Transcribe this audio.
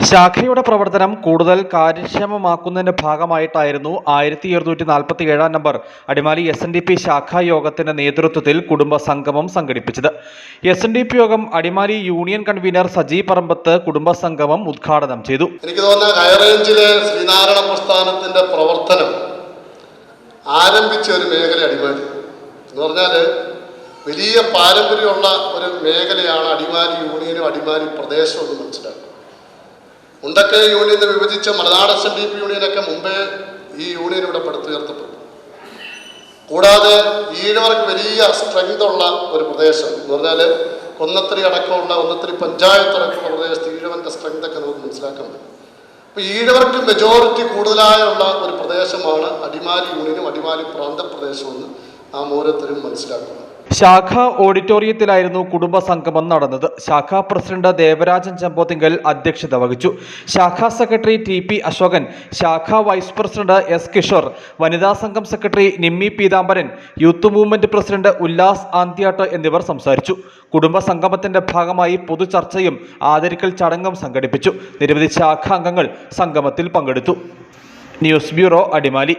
ശാഖയുടെ പ്രവർത്തനം കൂടുതൽ കാര്യക്ഷമമാക്കുന്നതിന്റെ ഭാഗമായിട്ടായിരുന്നു ആയിരത്തി ഇരുന്നൂറ്റി നാൽപ്പത്തി ഏഴാം number. Adimali S N D P ശാഖാ യോഗത്തിന്റെ നേതൃത്വത്തിൽ കുടുംബ സംഗമം സംഘടിപ്പിച്ചത്. എസ് എൻ ഡി പി യോഗം അടിമാലി യൂണിയൻ കൺവീനർ സജി പറമ്പത്ത് കുടുംബ സംഗമം ഉദ്ഘാടനം ചെയ്തു. എനിക്ക് തോന്നുന്ന ഹൈറേഞ്ചിലെ ശ്രീനാരായണ പ്രസ്ഥാനത്തിന്റെ പ്രവർത്തനം ആരംഭിച്ച ഒരു മേഖല അടിമാലി. എന്ന് പറഞ്ഞാൽ വലിയ പാരമ്പര്യമുള്ള ഒരു മേഖലയാണ് അടിമാലി യൂണിയനും അടിമാലി പ്രദേശവും എന്ന് മനസ്സിലാക്കുക. മുണ്ടക്കൈ യൂണിയനെ വിഭജിച്ച Malanad S N D P യൂണിയനൊക്കെ മുമ്പേ ഈ യൂണിയൻ ഇവിടെ പടുത്തുയർത്തപ്പെട്ടു. കൂടാതെ ഈഴവർക്ക് വലിയ സ്ട്രെങ്ത് ഉള്ള ഒരു പ്രദേശം എന്ന് പറഞ്ഞാൽ കൊന്നത്തിരി അടക്കമുള്ള ഒന്നത്തിരി പഞ്ചായത്ത് അടക്കമുള്ള പ്രദേശത്ത് ഈഴവന്റെ സ്ട്രെങ്ത് ഒക്കെ നമുക്ക് മനസ്സിലാക്കാൻ പറ്റും. അപ്പൊ ഈഴവർക്ക് മെജോറിറ്റി കൂടുതലായുള്ള ഒരു പ്രദേശമാണ് അടിമാലി യൂണിയനും അടിമാലി പ്രാന്തപ്രദേശവും എന്ന് നാം ഓരോരുത്തരും മനസ്സിലാക്കുന്നത് ശാഖ ഓഡിറ്റോറിയത്തിലായിരുന്നു കുടുംബ സംഗമം നടന്നത്. ശാഖാ പ്രസിഡന്റ് ദേവരാജൻ ചെമ്പോത്തിങ്കൽ അധ്യക്ഷത വഹിച്ചു. ശാഖാ സെക്രട്ടറി ടി പി അശോകൻ ശാഖാ വൈസ് പ്രസിഡന്റ് എസ് കിഷോർ വനിതാ സംഘം secretary Nimmi Peethambaran youth movement president Ullas Anthiyat എന്നിവർ സംസാരിച്ചു. കുടുംബ സംഗമത്തിന്റെ ഭാഗമായി പൊതുചർച്ചയും ആദരിക്കൽ ചടങ്ങും സംഘടിപ്പിച്ചു. നിരവധി ശാഖാംഗങ്ങൾ സംഗമത്തിൽ പങ്കെടുത്തു. News bureau Adimali.